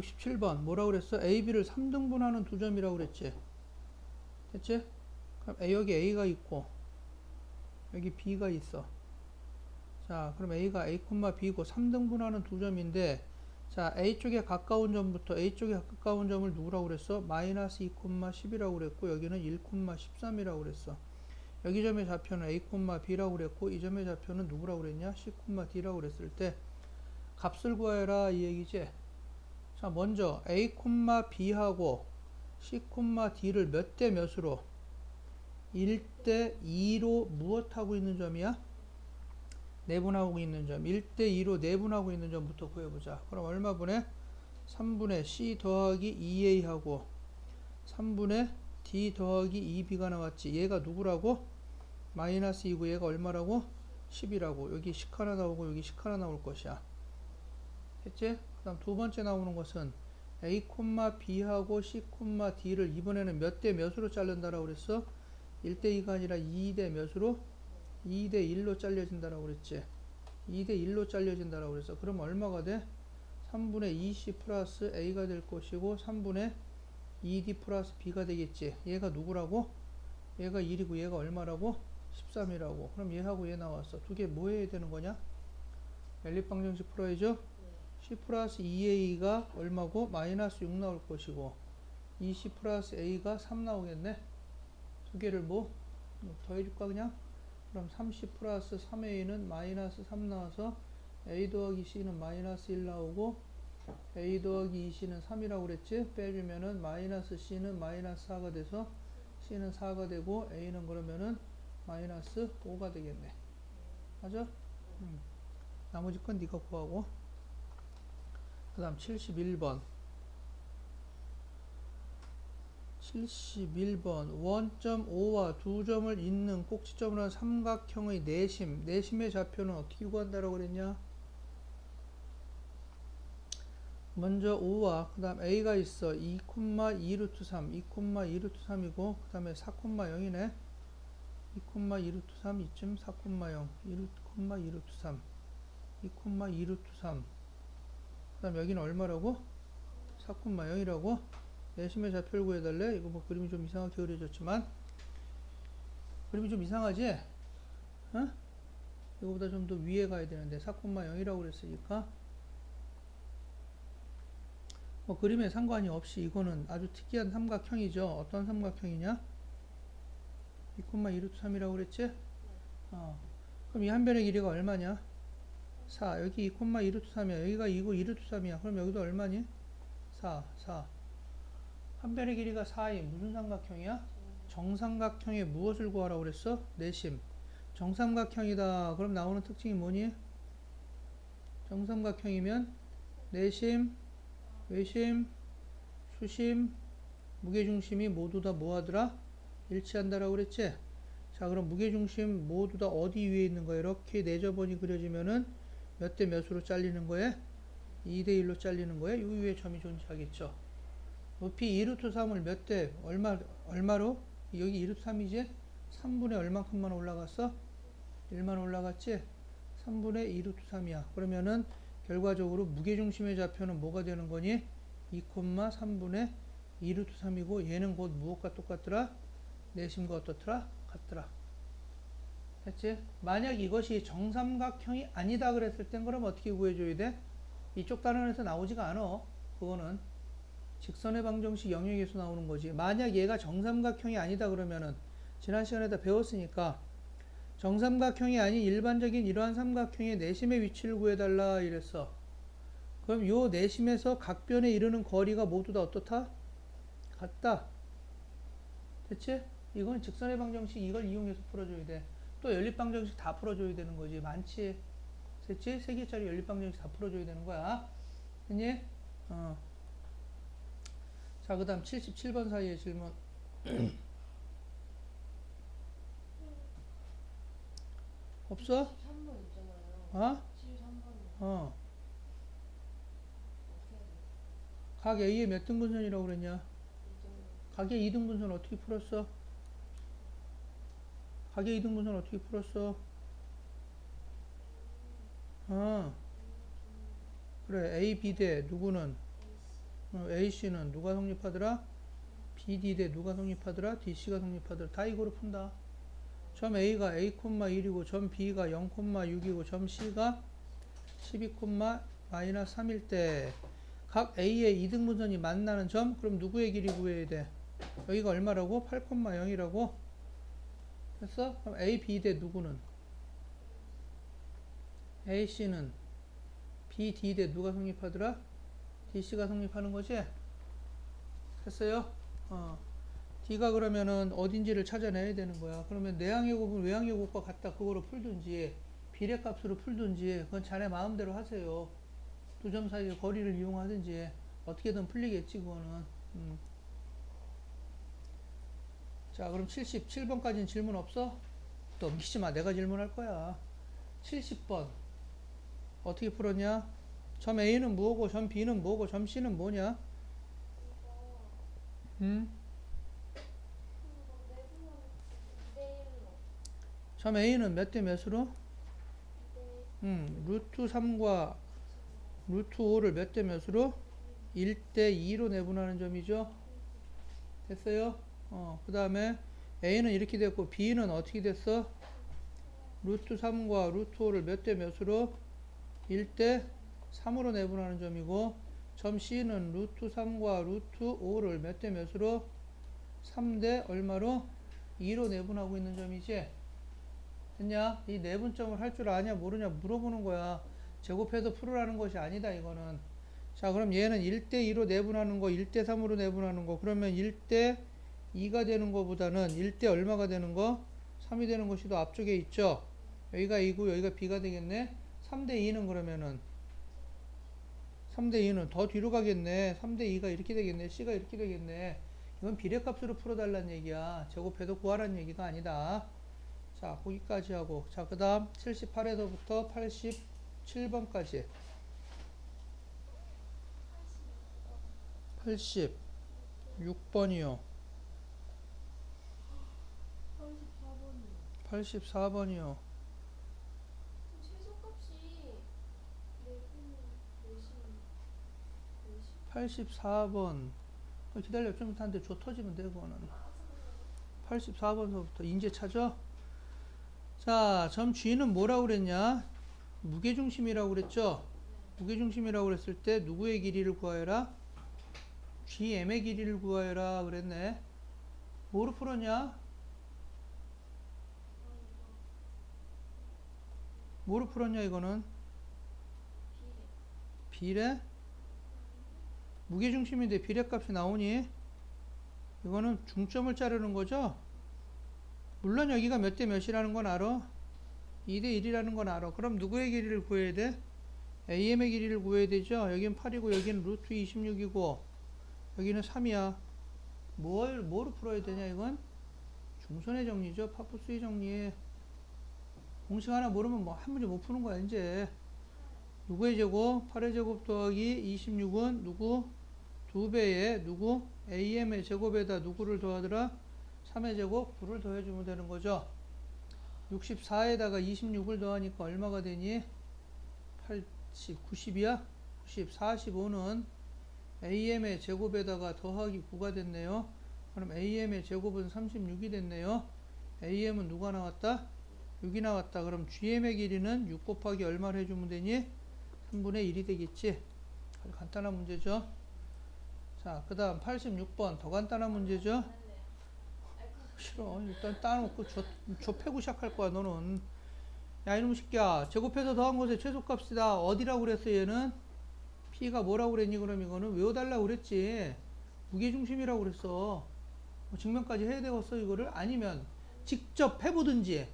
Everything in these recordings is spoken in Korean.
67번 뭐라고 그랬어? A, B를 3등분하는 두 점이라고 그랬지. 됐지? 그럼 A, 여기 A가 있고 여기 B가 있어. 자, 그럼 A가 A, B고 3등분하는 두 점인데 자, A 쪽에 가까운 점부터 A 쪽에 가까운 점을 누구라고 그랬어? 마이너스 2, 10이라고 그랬고 여기는 1, 13이라고 그랬어. 여기 점의 좌표는 A, B라고 그랬고 이 점의 좌표는 누구라고 그랬냐? C, D라고 그랬을 때 값을 구해라 이 얘기지. 자, 먼저 A, B하고 C, D를 몇 대 몇으로 1대 2로 무엇하고 있는 점이야? 내분하고 있는 점 1대 2로 내분하고 있는 점부터 구해보자. 그럼 얼마분의 3분의 C 더하기 2A하고 3분의 D 더하기 2B가 나왔지. 얘가 누구라고? 마이너스 2고 얘가 얼마라고? 10이라고. 여기 10 하나 나오고 여기 10 하나 나올 것이야. 했지? 그 다음 두 번째 나오는 것은 A, B하고 C, D를 이번에는 몇 대 몇으로 자른다라고 그랬어? 1대 2가 아니라 2대 몇으로? 2대 1로 잘려진다라고 그랬지. 2대 1로 잘려진다라고 그랬어. 그럼 얼마가 돼? 3분의 2C 플러스 A가 될 것이고 3분의 2D 플러스 B가 되겠지. 얘가 누구라고? 얘가 1이고 얘가 얼마라고? 13이라고. 그럼 얘하고 얘 나왔어. 두 개 뭐 해야 되는 거냐? 연립방정식 풀어야죠. C 플러스 2A가 얼마고? 마이너스 6 나올 것이고 2C 플러스 A가 3 나오겠네. 두 개를 뭐 더해줄까 그냥? 그럼 30 플러스 3A는 마이너스 3 나와서 A 더하기 C는 마이너스 1 나오고 A 더하기 2C는 3이라고 그랬지? 빼주면은 마이너스 C는 마이너스 4가 돼서 C는 4가 되고 A는 그러면은 마이너스 5가 되겠네. 맞아? 음. 나머지 건 네가 구하고 그 다음 71번. 71번. 원점 5와 두 점을 잇는 꼭지점을 한 삼각형의 내심. 내심의 좌표는 어떻게 구한다라고 그랬냐? 먼저 5와 그 다음 a가 있어. 2, 2 루트 3 2, 2 루트 3이고 그 다음에 4, 0이네. 2, 2 루트 3 이쯤 4, 0 2, 2 루트 3 2, 2 루트 3 다음 여기는 얼마라고? 4,0이라고? 내심의 좌표를 구해달래? 이거 뭐 그림이 좀 이상하게 그려졌지만 그림이 좀 이상하지? 어? 이거보다 좀 더 위에 가야 되는데 4,0이라고 그랬으니까 뭐 그림에 상관이 없이 이거는 아주 특이한 삼각형이죠. 어떤 삼각형이냐? 2,2루트 3이라고 그랬지? 어. 그럼 이 한 변의 길이가 얼마냐? 4 여기 2, 2루트 3이야 여기가 2고 2루트 3이야 그럼 여기도 얼마니? 4 4 한 변의 길이가 4인 무슨 삼각형이야? 정삼각형의 무엇을 구하라고 그랬어? 내심 정삼각형이다 그럼 나오는 특징이 뭐니? 정삼각형이면 내심 외심 수심 무게중심이 모두 다 뭐하더라? 일치한다라고 그랬지? 자 그럼 무게중심 모두 다 어디 위에 있는 거야? 이렇게 내저번이 그려지면은 몇 대 몇으로 잘리는 거에 2대 1로 잘리는 거에 이 위에 점이 존재하겠죠. 높이 2루트 3을 몇 대 얼마 얼마로 여기 2루트 3이지 3분의 얼만큼만 올라갔어? 1만 올라갔지? 3분의 2루트 3이야. 그러면은 결과적으로 무게중심의 좌표는 뭐가 되는 거니? 2, 3분의 2루트 3이고 얘는 곧 무엇과 똑같더라? 내심과 어떻더라? 같더라. 됐지? 만약 이것이 정삼각형이 아니다 그랬을 땐 그럼 어떻게 구해줘야 돼? 이쪽 단원에서 나오지가 않아. 그거는 직선의 방정식 영역에서 나오는 거지. 만약 얘가 정삼각형이 아니다 그러면은 지난 시간에 다 배웠으니까 정삼각형이 아닌 일반적인 이러한 삼각형의 내심의 위치를 구해달라 이랬어. 그럼 요 내심에서 각변에 이르는 거리가 모두 다 어떻다? 같다. 됐지? 이건 직선의 방정식 이걸 이용해서 풀어줘야 돼. 또 연립방정식 다 풀어줘야 되는 거지. 많지. 됐지? 세 개짜리 연립방정식 다 풀어줘야 되는 거야. 됐니? 어. 자, 그 다음 77번 사이의 질문. 없어? 3번 있잖아요. 어? 73번. 어. 각 A의 몇 등분선이라고 그랬냐? 각의 2등분선 어떻게 풀었어? 각의 2등분선 어떻게 풀었어? 어. 그래, A, B 대 누구는? 어, AC는 누가 성립하더라? BD 대 누가 성립하더라? DC가 성립하더라. 다 이거로 푼다. 점 A가 A, 1이고 점 B가 0,6이고 점 C가 12, 마이너스 3일 때 각 A의 이등분선이 만나는 점 그럼 누구의 길이 구해야 돼? 여기가 얼마라고? 8,0이라고? 됐어? 그럼 A, B 대 누구는? A, C는 B, D 대 누가 성립하더라? D, C가 성립하는 거지? 됐어요? 어. D가 그러면은 어딘지를 찾아내야 되는 거야. 그러면 내항의 곱은 외항의 곱과 같다. 그거로 풀든지 비례값으로 풀든지 그건 자네 마음대로 하세요. 두 점 사이의 거리를 이용하든지 어떻게든 풀리겠지 그거는. 음. 자 그럼 77번까지는 질문 없어? 넘기지 마. 내가 질문할 거야. 70번 어떻게 풀었냐? 점 A는 뭐고 점 B는 뭐고 점 C는 뭐냐? 음? 점 A는 몇 대 몇으로? 음, 루트 3과 루트 5를 몇 대 몇으로? 1대 2로 내분하는 점이죠. 됐어요? 어, 그 다음에 A는 이렇게 됐고 B는 어떻게 됐어? 루트 3과 루트 5를 몇 대 몇으로? 1대 3으로 내분하는 점이고 점 C는 루트 3과 루트 5를 몇 대 몇으로? 3대 얼마로? 2로 내분하고 있는 점이지. 됐냐? 이 내분점을 할 줄 아냐 모르냐 물어보는 거야. 제곱해서 풀으라는 것이 아니다 이거는. 자 그럼 얘는 1대 2로 내분하는 거 1대 3으로 내분하는 거 그러면 1대 2가 되는 거보다는 1대 얼마가 되는 거? 3이 되는 것이 더 앞쪽에 있죠. 여기가 2고 여기가 B가 되겠네. 3대 2는 그러면은 3대 2는 더 뒤로 가겠네. 3대 2가 이렇게 되겠네. C가 이렇게 되겠네. 이건 비례값으로 풀어달라는 얘기야. 제곱해서 구하라는 얘기가 아니다. 자, 거기까지 하고. 자, 그 다음 78에서부터 87번까지. 86번이요. 84번이요. 최소값이 내분은 몇이면 몇이 84번. 어, 기다려. 좀 이따 한테 줘 터지면 돼, 그거는. 84번서부터 인제 찾아. 자, 점 G는 뭐라고 그랬냐? 무게중심이라고 그랬죠? 무게중심이라고 그랬을 때 누구의 길이를 구하여라? GM의 길이를 구하여라 그랬네. 뭐로 풀었냐? 뭐로 풀었냐 이거는? 비례? 무게중심인데 비례값이 나오니? 이거는 중점을 자르는 거죠? 물론 여기가 몇 대 몇이라는 건 알아? 2대 1이라는 건 알아. 그럼 누구의 길이를 구해야 돼? AM의 길이를 구해야 되죠? 여기는 8이고 여기는 루트 26이고 여기는 3이야. 뭘, 뭐로 풀어야 되냐 이건? 중선의 정리죠. 파푸스의 정리. 공식 하나 모르면 뭐 한 문제 못 푸는 거야 이제. 누구의 제곱? 8의 제곱 더하기 26은 누구? 두 배의 누구? AM의 제곱에다 누구를 더하더라? 3의 제곱 9를 더해주면 되는 거죠. 64에다가 26을 더하니까 얼마가 되니? 80, 90이야? 90, 45는 AM의 제곱에다가 더하기 9가 됐네요. 그럼 AM의 제곱은 36이 됐네요. AM은 누가 나왔다? 6이 나왔다. 그럼 GM의 길이는 6 곱하기 얼마를 해주면 되니? 3분의 1이 되겠지. 간단한 문제죠. 자, 그 다음 86번. 더 간단한 문제죠. 싫어. 일단 따놓고 저, 저 패고 시작할 거야, 너는. 야, 이놈 새끼야. 제곱해서 더한 것의 최소값이다. 어디라고 그랬어, 얘는? P가 뭐라고 그랬니? 그럼 이거는 외워달라고 그랬지. 무게중심이라고 그랬어. 뭐 증명까지 해야 되겠어, 이거를? 아니면 직접 해보든지.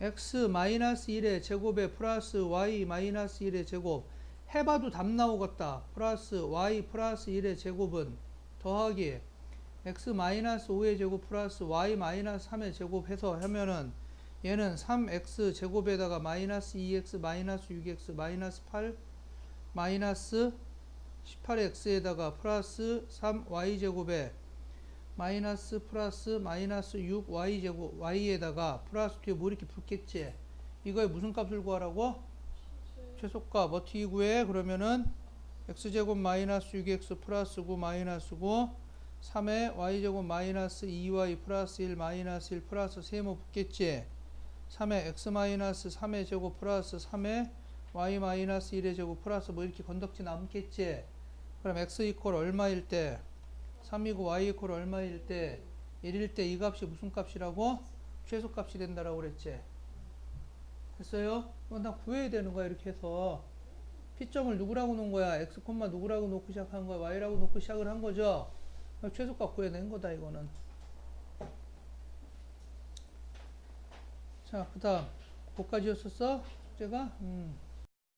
X-1의 제곱에 플러스 y-1의 제곱. 해봐도 답 나오겠다. 플러스 y 플러스 1의 제곱은 더하기 x-5의 제곱 플러스 y-3의 제곱 해서 하면은 얘는 3x 제곱에다가 마이너스 2x 마이너스 6x 마이너스 8 마이너스 18x에다가 플러스 3y 제곱에 마이너스 플러스 마이너스 6y 제곱 y에다가 플러스 뒤에 뭐 이렇게 붙겠지? 이거에 무슨 값을 구하라고? 최소값. 어떻게 구해? 그러면은 x제곱 마이너스 6x 플러스 9 마이너스 9 3에 y제곱 마이너스 2y 플러스 1 마이너스 1 플러스 세모 붙겠지? 3에 x 마이너스 3의 제곱 플러스 3에 y 마이너스 1의 제곱 플러스 뭐 이렇게 건덕지 남겠지? 그럼 x 이퀄 얼마일 때 3이고 y 이퀄 얼마일 때 1일 때 이 값이 무슨 값이라고? 최소값이 된다라고 그랬지 됐어요? 이건 다 구해야 되는 거야 이렇게 해서 P점을 누구라고 놓은 거야? X, 누구라고 놓고 시작한 거야? Y라고 놓고 시작을 한 거죠? 최소값 구해낸 거다 이거는 자 그 다음 거기까지였었어? 숙제가? 음.